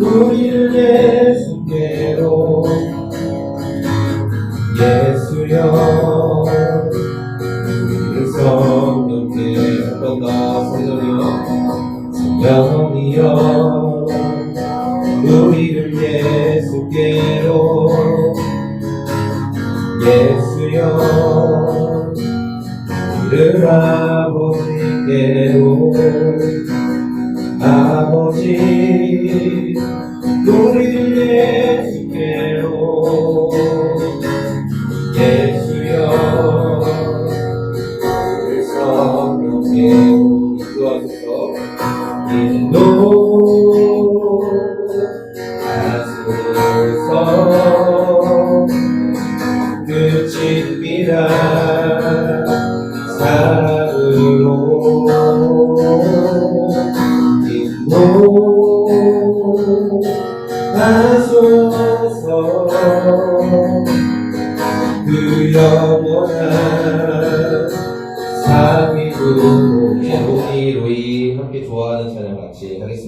우리를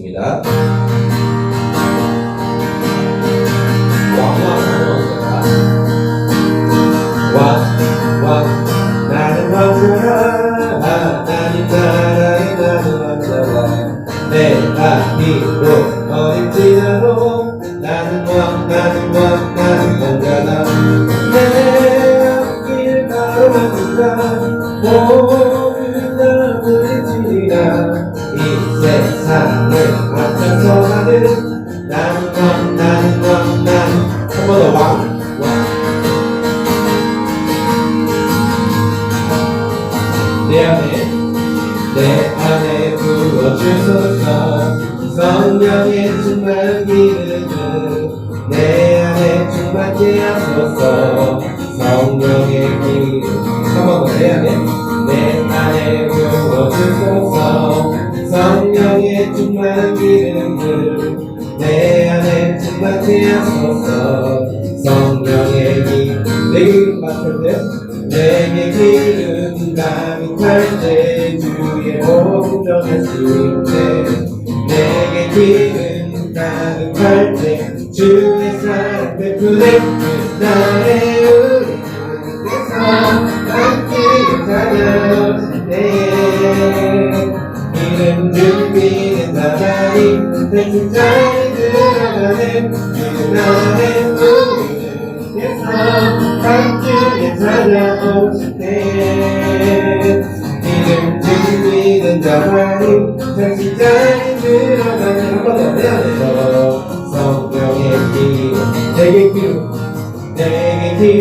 있습니다. 살 때, 주의 사랑 때문에 난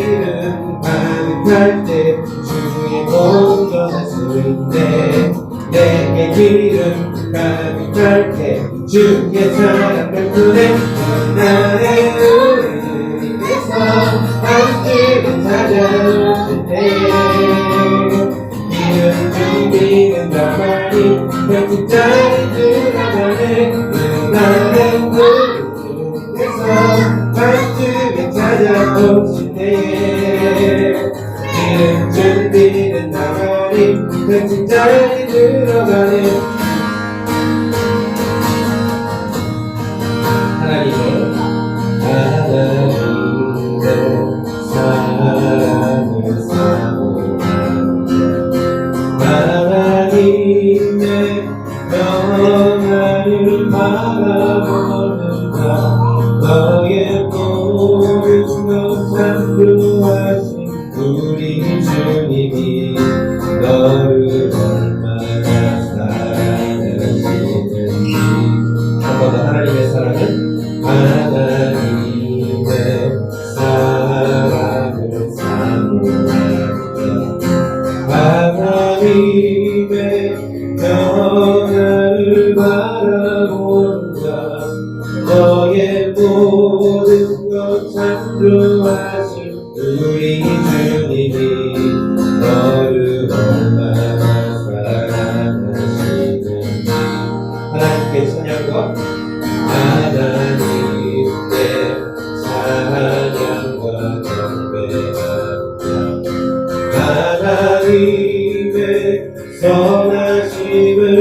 이름 반할 때 주의 모든 것을 때 내게 이름 반할 때 주의 사랑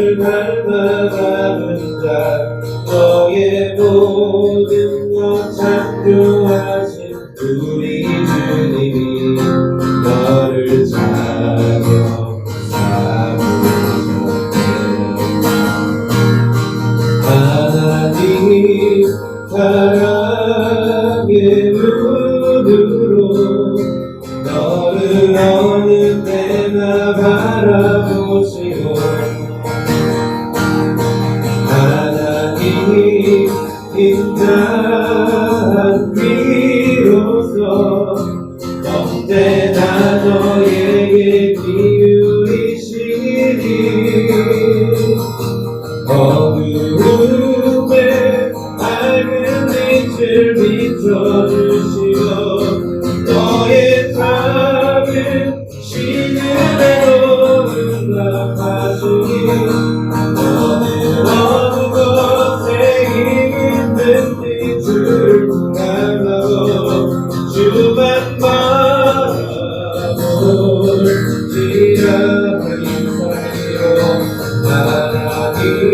선하심을 닮아가는 자 너의 모든 것 창조하신 비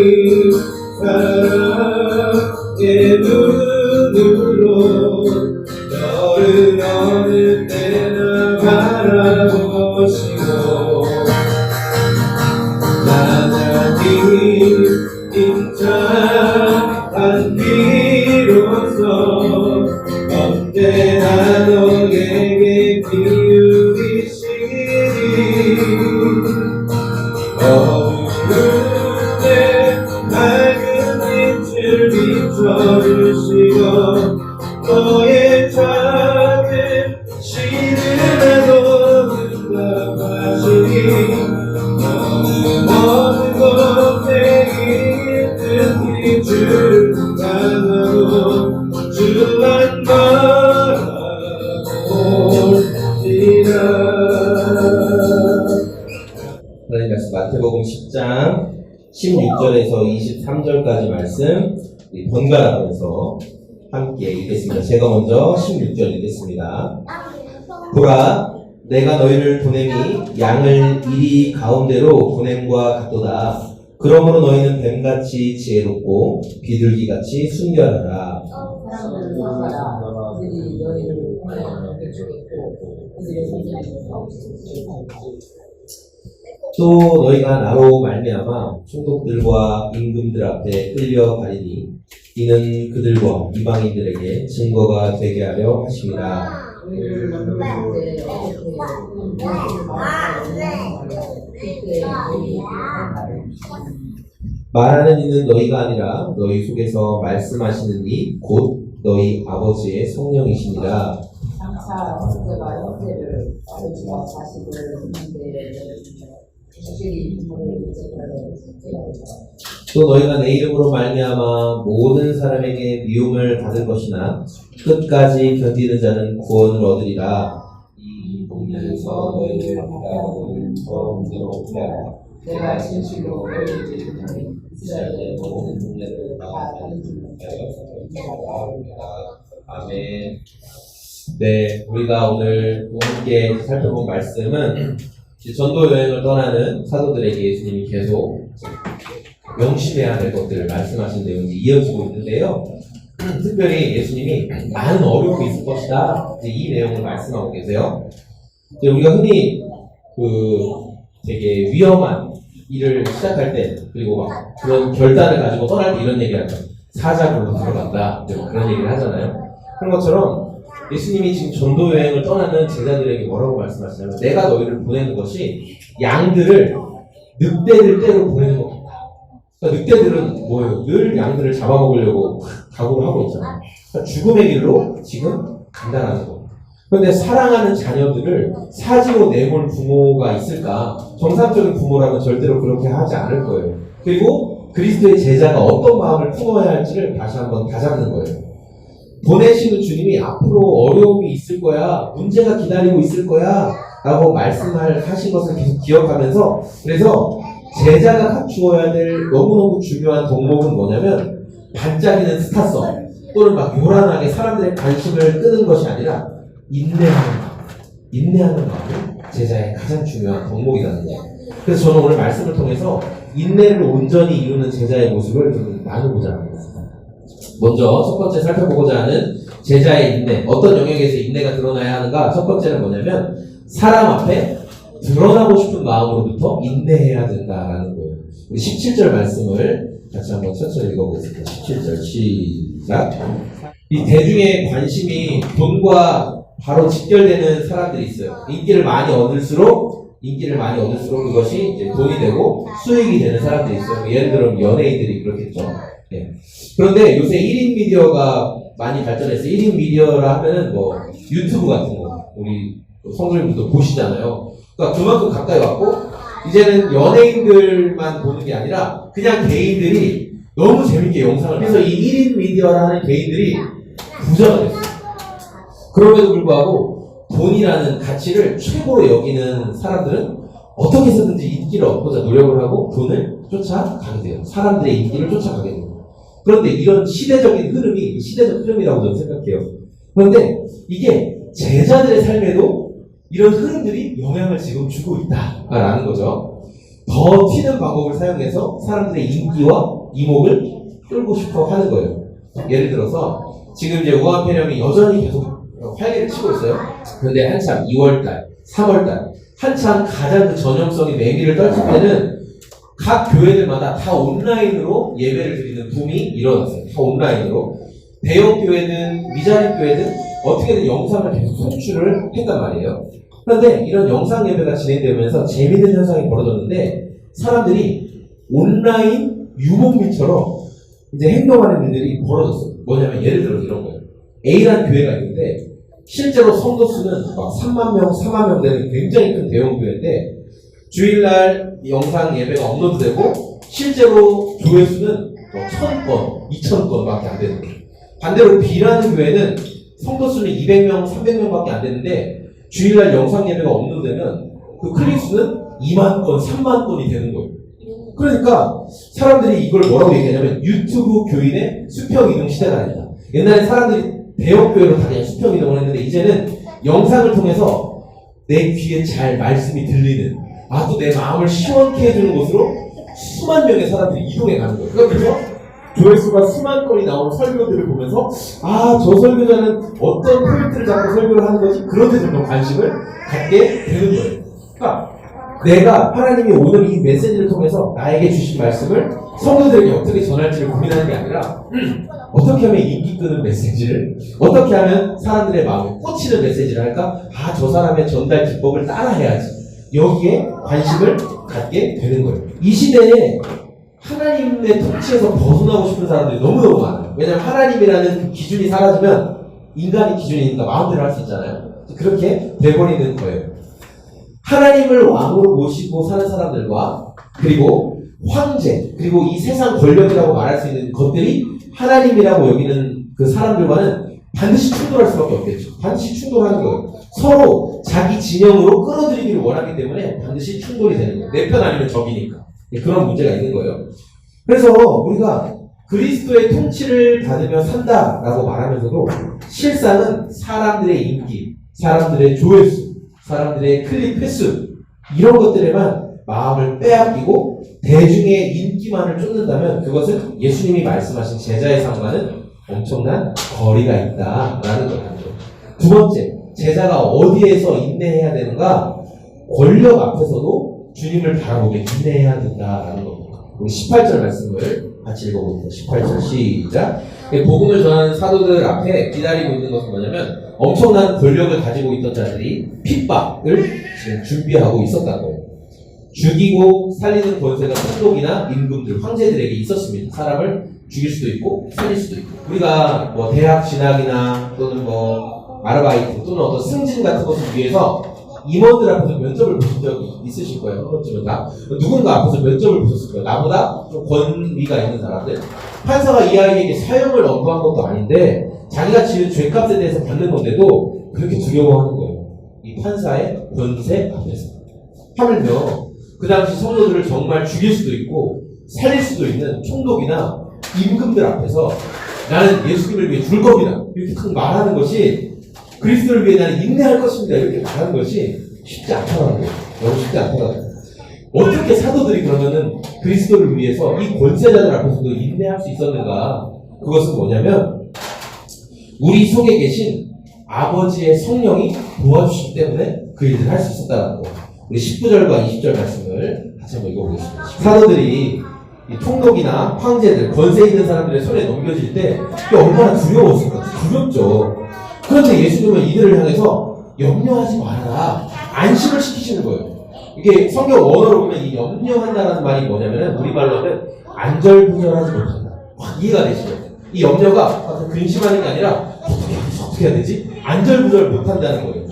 하 가면서 함께 읽겠습니다. 제가 먼저 16절 읽겠습니다. 보라 내가 너희를 보냄이 양을 이리 가운데로 보냄과 같도다. 그러므로 너희는 뱀같이 지혜롭고 비둘기같이 순결하라. 또 너희가 나로 말미암아 총독들과 임금들 앞에 끌려가리니 이는 그들과 이방인들에게 증거가 되게 하려 너희 말하는 이는 너희가 아니라 너희 속에서 말씀하시는 이 곧 너희 아버지의 성령이시니라. 또 너희가 내 이름으로 말미암아 모든 사람에게 미움을 받을 것이나 끝까지 견디는 자는 구원을 얻으리라. 이 동네에서 너희를 바라보는 처음으로 피하라. 내가 진실로 너희를 이스라엘의 모든 동네를 다 다른 아멘. 네, 우리가 오늘 함께 살펴본 말씀은 전도 여행을 떠나는 사도들에게 예수님이 계속 명심해야 될 것들을 말씀하신 내용이 이어지고 있는데요. 특별히 예수님이 많은 어려움이 있을 것이다. 이제 이 내용을 말씀하고 계세요. 이제 우리가 흔히 그 되게 위험한 일을 시작할 때 그리고 막 그런 결단을 가지고 떠날 때 이런 얘기를 하죠. 사자굴로 들어간다. 그런 얘기를 하잖아요. 그런 것처럼 예수님이 지금 전도 여행을 떠나는 제자들에게 뭐라고 말씀하시냐면 내가 너희를 보내는 것이 양들을 늑대들 떼로 보내는 겁니다. 그러니까 늑대들은 뭐예요? 늘 양들을 잡아먹으려고 각오를 하고 있잖아요. 그러니까 죽음의 길로 지금 간다라는 거예요. 그런데 사랑하는 자녀들을 사지로 내몰 부모가 있을까? 정상적인 부모라면 절대로 그렇게 하지 않을 거예요. 그리고 그리스도의 제자가 어떤 마음을 품어야 할지를 다시 한번 다잡는 거예요. 보내시는 주님이 앞으로 어려움이 있을 거야, 문제가 기다리고 있을 거야, 라고 말씀을 하신 것을 계속 기억하면서, 그래서 제자가 갖추어야 될 너무너무 중요한 덕목은 뭐냐면, 반짝이는 스타성, 또는 막 요란하게 사람들의 관심을 끄는 것이 아니라, 인내하는 마음, 인내하는 마음을 제자의 가장 중요한 덕목이라는 거예요. 그래서 저는 오늘 말씀을 통해서 인내를 온전히 이루는 제자의 모습을 좀 나누고자 합니다. 먼저 첫 번째 살펴보고자 하는 제자의 인내. 어떤 영역에서 인내가 드러나야 하는가? 첫 번째는 뭐냐면 사람 앞에 드러나고 싶은 마음으로부터 인내해야 된다라는 거예요. 우리 17절 말씀을 같이 한번 천천히 읽어보겠습니다. 17절 시작. 이 대중의 관심이 돈과 바로 직결되는 사람들이 있어요. 인기를 많이 얻을수록 인기를 많이 얻을수록 그것이 이제 돈이 되고 수익이 되는 사람들이 있어요. 뭐 예를 들어 연예인들이 그렇겠죠. 예. 그런데 요새 1인 미디어가 많이 발전해서 1인 미디어라 하면은 뭐 유튜브 같은 거 우리 성도님들도 보시잖아요. 그러니까 그만큼 가까이 왔고 이제는 연예인들만 보는 게 아니라 그냥 개인들이 너무 재밌게 영상을 그래서 이 1인 미디어라 하는 개인들이 부자가 됐어요. 그럼에도 불구하고 돈이라는 가치를 최고로 여기는 사람들은 어떻게 해서든지 인기를 얻고자 노력을 하고 돈을 쫓아가게 돼요. 사람들의 인기를 쫓아가게 돼요. 그런데 이런 시대적인 흐름이 시대적 흐름이라고 저는 생각해요. 그런데 이게 제자들의 삶에도 이런 흐름들이 영향을 지금 주고 있다라는 거죠. 더 튀는 방법을 사용해서 사람들의 인기와 이목을 끌고 싶어 하는 거예요. 예를 들어서 지금 이제 우한 폐렴이 여전히 계속 활기를 치고 있어요. 그런데 한참 2월달, 3월달 한참 가장 그 전형성이 매미를 떨칠 때는 각 교회들마다 다 온라인으로 예배를 드리는 붐이 일어났어요. 다 온라인으로. 대형 교회든 미자립 교회든 어떻게든 영상을 계속 송출을 했단 말이에요. 그런데 이런 영상 예배가 진행되면서 재미있는 현상이 벌어졌는데 사람들이 온라인 유목민처럼 이제 행동하는 일들이 벌어졌어요. 뭐냐면 예를 들어 이런 거예요. A라는 교회가 있는데 실제로 성도 수는 막 3만 명, 4만 명 되는 굉장히 큰 대형 교회인데 주일날 영상 예배가 업로드되고 실제로 조회수는 뭐 1000건, 2000건밖에 안 되는 거예요. 반대로 B라는 교회는 성도 수는 200명, 300명밖에 안 되는데 주일날 영상 예배가 업로드되면 그 클릭 수는 2만 건, 3만 건이 되는 거예요. 그러니까 사람들이 이걸 뭐라고 얘기하냐면 유튜브 교인의 수평 이동 시대가 아니다. 옛날에 사람들이 대형 교회로 다 그냥 수평 이동을 했는데 이제는 영상을 통해서 내 귀에 잘 말씀이 들리는 아주 내 마음을 시원케 해주는 곳으로 수만 명의 사람들이 이동해 가는 거예요. 그래서 조회수가 수만 건이 나오는 설교들을 보면서 아 저 설교자는 어떤 포인트를 잡고 설교를 하는 거지 그런 데좀 관심을 갖게 되는 거예요. 그러니까 내가 하나님이 오늘 이 메시지를 통해서 나에게 주신 말씀을 성도들에게 어떻게 전할지를 고민하는 게 아니라 음, 어떻게 하면 인기 끄는 메시지를 어떻게 하면 사람들의 마음에 꽂히는 메시지를 할까? 아 저 사람의 전달 기법을 따라해야지 여기에 관심을 갖게 되는 거예요. 이 시대에 하나님의 통치에서 벗어나고 싶은 사람들이 너무너무 많아요. 왜냐하면 하나님이라는 그 기준이 사라지면 인간의 기준이니까 마음대로 할 수 있잖아요. 그렇게 돼버리는 거예요. 하나님을 왕으로 모시고 사는 사람들과 그리고 황제 그리고 이 세상 권력이라고 말할 수 있는 것들이 하나님이라고 여기는 그 사람들과는 반드시 충돌할 수밖에 없겠죠. 반드시 충돌하는 거예요. 서로 자기 진영으로 끌어들이기를 원하기 때문에 반드시 충돌이 되는 거예요. 내 편 아니면 적이니까. 예, 그런 문제가 있는 거예요. 그래서 우리가 그리스도의 통치를 받으며 산다라고 말하면서도 실상은 사람들의 인기, 사람들의 조회수, 사람들의 클릭 횟수 이런 것들에만 마음을 빼앗기고 대중의 인기만을 쫓는다면 그것은 예수님이 말씀하신 제자의 삶과는 엄청난 거리가 있다라는 거예요. 두 번째, 제자가 어디에서 인내해야 되는가? 권력 앞에서도 주님을 바라보게 인내해야 된다라는. 우리 18절 말씀을 같이 읽어보겠습니다. 18절 시작. 복음을 전하는 사도들 앞에 기다리고 있는 것은 뭐냐면 엄청난 권력을 가지고 있던 자들이 핍박을 지금 준비하고 거예요. 죽이고 살리는 권세가 총독이나 임금들, 황제들에게 있었습니다. 사람을 죽일 수도 있고 살릴 수도 있고 우리가 뭐 대학 진학이나 또는 뭐 아르바이트 또는 어떤 승진 같은 것을 위해서 임원들 앞에서 면접을 보신 적이 있으실 거예요. 한 번쯤은 다. 누군가 앞에서 면접을 보셨을 거예요. 나보다 좀 권위가 있는 사람들. 판사가 이 아이에게 사형을 언도한 것도 아닌데 자기가 지은 죄값에 대해서 받는 건데도 그렇게 두려워하는 거예요. 이 판사의 권세 앞에서. 하물며 그 당시 성도들을 정말 죽일 수도 있고 살릴 수도 있는 총독이나 임금들 앞에서 나는 예수님을 위해 죽을 겁니다. 이렇게 딱 말하는 것이 그리스도를 위해 나는 인내할 것입니다. 이렇게 말하는 것이 쉽지 않더라고요. 너무 쉽지 않더라고요. 어떻게 사도들이 그러면은 그리스도를 위해서 이 권세자들 앞에서도 인내할 수 있었는가? 그것은 뭐냐면 우리 속에 계신 아버지의 성령이 도와주시기 때문에 그 일을 할 수 있었다는 거. 우리 19절과 20절 말씀을 다시 한번 읽어보겠습니다. 사도들이 이 총독이나 황제들, 권세 있는 사람들의 손에 넘겨질 때 얼마나 두려웠을까? 두렵죠. 그런데 예수님은 이들을 향해서 염려하지 말아라. 안심을 시키시는 거예요. 이게 성경 원어로 보면 이 염려한다라는 말이 뭐냐면은 우리말로는 안절부절하지 못한다. 확 이해가 되시죠? 이 염려가 아, 근심하는 게 아니라 어떻게? 어떻게 해야 되지? 안절부절 못한다는 거예요.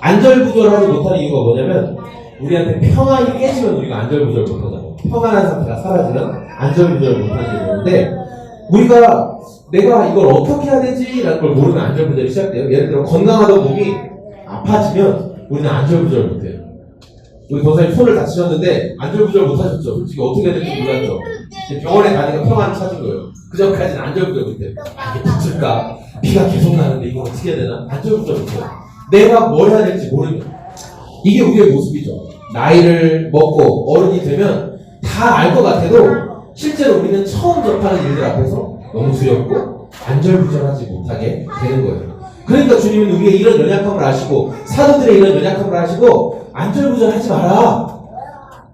안절부절하지 못하는 이유가 뭐냐면 우리한테 평안이 깨지면 우리가 안절부절 못하잖아요. 평안한 상태가 사라지면 안절부절 못하는 게 있는데 우리가 내가 이걸 어떻게 해야 되지라는 걸 모르면 안절부절이 시작돼요. 예를 들어 건강하던 몸이 아파지면 우리는 안절부절 못해요. 우리 권사님 손을 다치셨는데 안절부절 못하셨죠. 솔직히 어떻게 해야 될지 몰랐죠. 이제 병원에 가니까 평안을 찾은 거예요. 그 전까지는 안절부절 못해요. 아, 이게 붙을까? 비가 계속 나는데 이거 어떻게 해야 되나? 안절부절 못해요. 내가 뭘 해야 될지 모르면 이게 우리의 모습이죠. 나이를 먹고 어른이 되면 다 알 것 같아도 실제로 우리는 처음 접하는 일들 앞에서 너무 두렵고 안절부절하지 못하게 되는 거예요. 그러니까 주님은 우리의 이런 연약함을 아시고 사도들의 이런 연약함을 아시고 안절부절하지 마라.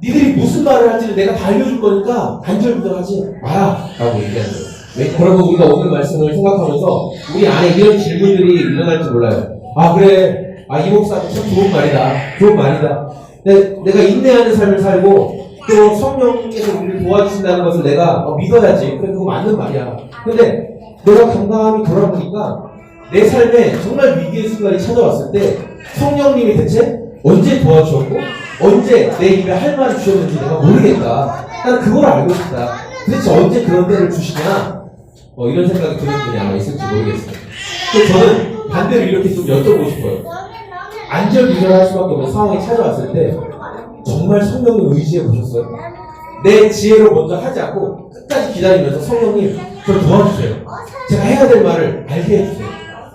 니들이 무슨 말을 할지를 내가 다 알려줄 거니까 안절부절하지 마라. 라고 얘기하는 거예요. 왜? 여러분 우리가 오늘 말씀을 생각하면서 우리 안에 이런 질문들이 일어날지 몰라요. 아 그래. 아 이 목사도 참 좋은 말이다. 좋은 말이다. 내, 내가 인내하는 삶을 살고 또 성령께서 도와주신다는 것을 내가 어, 믿어야지. 그래 그거 맞는 말이야. 근데 내가 감감히 돌아보니까 내 삶에 정말 위기의 순간이 찾아왔을 때 성령님이 대체 언제 도와주었고 언제 내 입에 할 말을 주셨는지 내가 모르겠다. 난 그걸 알고 싶다. 도대체 언제 그런 때를 주시냐? 어, 이런 생각이 드는 분이 아마 있을지 모르겠어요. 그래서 저는 반대로 이렇게 좀 여쭤보고 싶어요. 안절부절할 수밖에 없는 상황이 찾아왔을 때 정말 성령을 의지해 보셨어요? 내 지혜로 먼저 하지 않고 끝까지 기다리면서 성령님 저 도와주세요. 제가 해야 될 말을 알게 해주세요.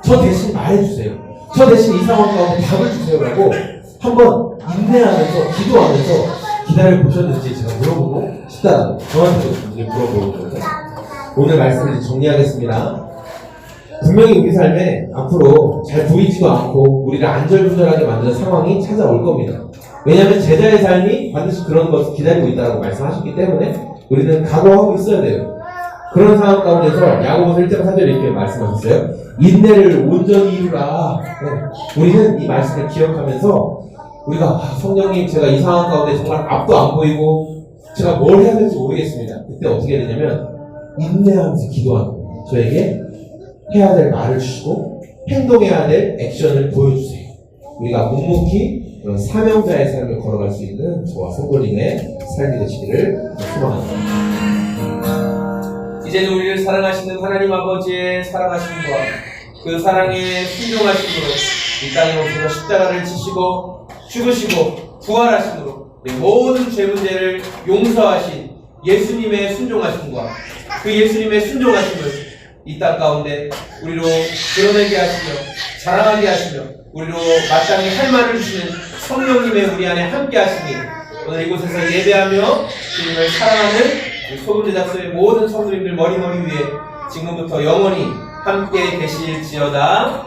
저 대신 말해주세요. 저 대신 이 상황 가운데 답을 주세요라고 한번 인내하면서 기도하면서 기다려 보셨는지 제가 물어보고 싶다는 저한테도 물어보는 거죠. 오늘 말씀을 정리하겠습니다. 분명히 우리 삶에 앞으로 잘 보이지도 않고 우리를 안절부절하게 만드는 상황이 찾아올 겁니다. 왜냐하면 제자의 삶이 반드시 그런 것을 기다리고 있다고 말씀하셨기 때문에 우리는 각오하고 있어야 돼요. 그런 상황 가운데서 야고보 1장 4절에 이렇게 말씀하셨어요. 인내를 온전히 이루라. 네. 우리는 이 말씀을 기억하면서 우리가 아, 성령님 제가 이 상황 가운데 정말 앞도 안 보이고 제가 뭘 해야 될지 모르겠습니다. 그때 어떻게 되냐면 인내하면서 거예요. 저에게 해야 될 말을 주시고 행동해야 될 액션을 보여주세요. 우리가 묵묵히 그런 사명자의 삶을 걸어갈 수 있는 저와 성도님의 삶이 되시기를 소망합니다. 이제는 우리를 사랑하시는 하나님 아버지의 사랑하심과 그 사랑에 순종하심으로 이 땅에 오셔서 십자가를 지시고 죽으시고 부활하심으로 모든 죄 문제를 용서하신 예수님의 순종하심과 그 예수님의 순종하심을 이 땅 가운데 우리로 드러내게 하시며 자랑하게 하시며 우리로 마땅히 할 말을 주시는 성령님의 우리 안에 함께 하시니 오늘 이곳에서 예배하며 주님을 사랑하는 우리 소금 제작소의 모든 성도님들 머리머리 위에 지금부터 영원히 함께 계실지어다.